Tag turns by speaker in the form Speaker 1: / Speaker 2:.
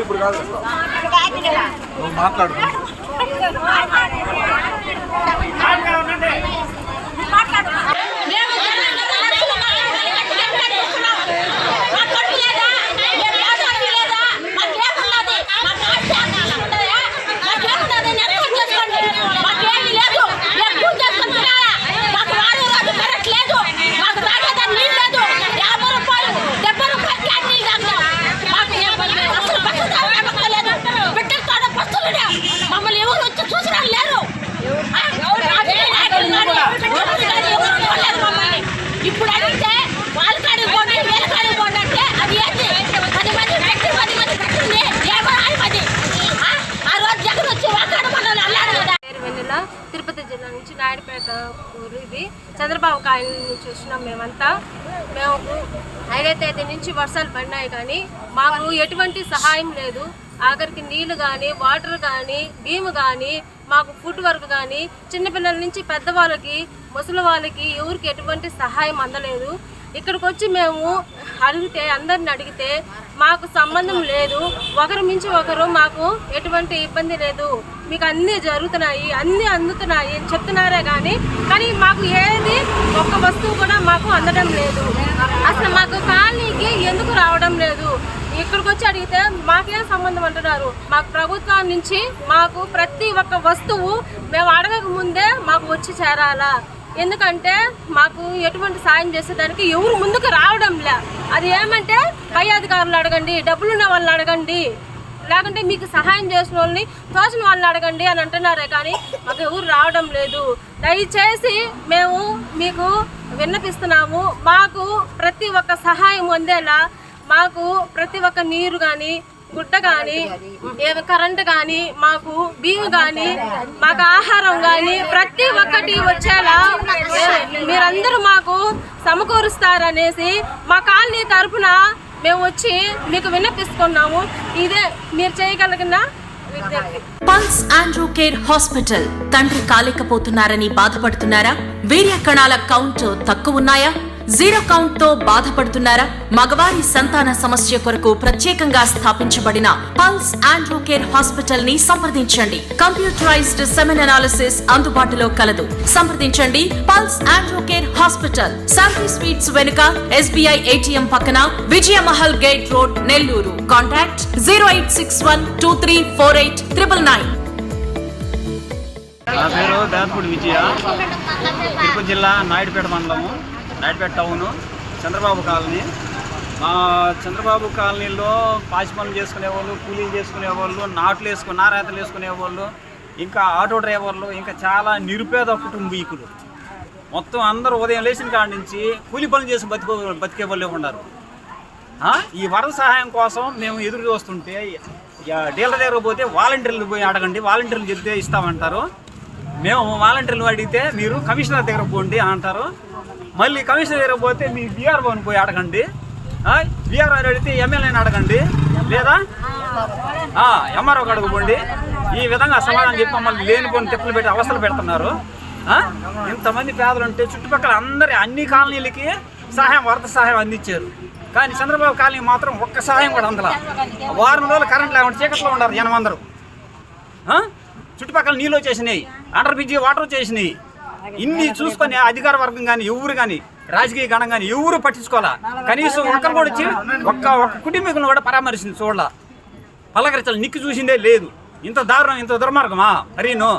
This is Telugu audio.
Speaker 1: ఇప్పుడు కాదు.
Speaker 2: నువ్వు మాట్లాడు. మాట్లాడు. నుంచి నాయుడుపేట ఊరు ఇది. చంద్రబాబు కాయల నుంచి వచ్చినాం మేమంతా. మేము ఐదో తేదీ నుంచి వర్షాలు పడినాయి కానీ మాకు ఎటువంటి సహాయం లేదు. ఆఖరికి నీళ్ళు కానీ వాటర్ కానీ భీము కానీ మాకు ఫుడ్ వర్క్ కానీ చిన్నపిల్లల నుంచి పెద్దవాళ్ళకి ముసలి వాళ్ళకి ఎవరికి ఎటువంటి సహాయం అందలేదు. ఇక్కడికి వచ్చి మేము అడిగితే అందరిని అడిగితే మాకు సంబంధం లేదు. ఒకరి మించి ఒకరు మాకు ఎటువంటి ఇబ్బంది లేదు. మీకు అన్నీ జరుగుతున్నాయి అన్నీ అందుతున్నాయి అని చెప్తున్నారే కానీ కానీ మాకు ఏది ఒక్క వస్తువు కూడా మాకు అందడం లేదు. అసలు మాకు కాలనీకి ఎందుకు రావడం లేదు? ఇక్కడికి వచ్చి అడిగితే మాకేం సంబంధం అంటున్నారు? మాకు ప్రభుత్వం నుంచి మాకు ప్రతి ఒక్క వస్తువు మేము అడగక ముందే మాకు వచ్చి చేరాలా? ఎందుకంటే మాకు ఎటువంటి సాయం చేసేదానికి ఎవరు ముందుకు రావడం లే అది ఏమంటే పై అధికారులు అడగండి డబ్బులున్న వాళ్ళని అడగండి. లేకుంటే మీకు సహాయం చేసిన వాళ్ళని తోచిన వాళ్ళని అడగండి అని అంటున్నారే కానీ మాకు ఎవరు రావడం లేదు. దయచేసి మేము మీకు విన్నపిస్తున్నాము. మాకు ప్రతి ఒక్క సహాయం అందేలా మాకు ప్రతి ఒక్క నీరు కానీ గుడ్డ కానీ ఏమి కరెంట్ కానీ మాకు బియ్యం కానీ మాకు ఆహారం కానీ ప్రతి ఒక్కటి వచ్చేలా మీరందరూ మాకు సమకూరుస్తారనేసి మా కాలనీ తరఫున మేము వచ్చి మీకు విన్నపిస్తున్నాము. ఇదే మీరు చేయగలిగిన
Speaker 3: పల్స్ ఆండ్రూ కేర్ హాస్పిటల్. తండ్రి కాలేకపోతున్నారని బాధపడుతున్నారా? వీర్య కణాల కౌంట్ తక్కువ ఉన్నాయా? జీరో కౌంట్తో బాధపడుతున్నారా? మగవారి సంతాన సమస్య కొరకు ప్రత్యేకంగా స్థాపించబడిన పల్స్ ఆండ్రో కేర్ హాస్పిటల్ని సంప్రదించండి. కంప్యూటరైజ్డ్ సెమెన్ అనాలిసిస్ అందుబాటులో కలదు. సంప్రదించండి pulse andro care hospital Shanti sweets వెనుక ఎస్బీఐ ఏటీఎం పక్కన Vijayamahal gate road Nellore. Contact zero eight six one two three four eight triple nine.
Speaker 4: నా పేరు దాతపూడి విజయ. తిరుపతి జిల్లా నాయుడుపేట మండలము. Naidupeta town Chandrababu colony. మా చంద్రబాబు కాలనీలో పాచి పనులు చేసుకునేవాళ్ళు కూలీలు చేసుకునేవాళ్ళు నాట్లు వేసుకుని నారాతలు వేసుకునేవాళ్ళు ఇంకా ఆటో డ్రైవర్లు ఇంకా చాలా నిరుపేద కుటుంబీకులు. మొత్తం అందరూ ఉదయం లేచిన కాడి నుంచి కూలి పనులు చేసి బతికే బతికే వాళ్ళు ఉన్నారు? ఈ వరద సహాయం కోసం మేము ఎదురు చూస్తుంటే ఇక డీలర్ దగ్గర పోతే వాలంటీర్లు పోయి అడగండి వాలంటీర్లు చెప్తే ఇస్తామంటారు. మేము వాలంటీర్లు అడిగితే మీరు కమిషనర్ దగ్గర పోండి అంటారు. మళ్ళీ కమిషనర్ దగ్గర పోతే మీ బీఆర్ఓని పోయి అడగండి బీఆర్ఓ అడిగితే ఎమ్మెల్యేని అడగండి లేదా? ఎంఆర్ఓ అడగపోండి ఈ విధంగా సమాధానం చెప్పి మమ్మల్ని లేనిపోని తిప్పలు పెట్టి అవసరం పెడుతున్నారు. ఇంతమంది పేదలు ఉంటే చుట్టుపక్కల అందరి అన్ని కాలనీలకి సహాయం వరద సహాయం అందించారు. కానీ చంద్రబాబు కాలనీ మాత్రం ఒక్క సహాయం కూడా అందలా. వారం రోజులు కరెంట్ లేకుండా చీకట్లో ఉన్నారు జనం అందరూ. చుట్టుపక్కల నీళ్ళు వచ్చేసినాయి. అండర్ బ్రిడ్జి వాటర్ వచ్చేసినాయి. ఇన్ని చూసుకొని అధికార వర్గం కానీ ఎవరు కానీ రాజకీయ గణం కానీ ఎవరు పట్టించుకోవాలా? కనీసం ఒక్కరు కూడా వచ్చి ఒక్క ఒక్క కుటుంబీకులను కూడా పరామర్శించి చూడాల? పలకరించాలి నిక్కి చూసిందే లేదు. ఇంత దారుణం ఇంత దుర్మార్గమా? మరీను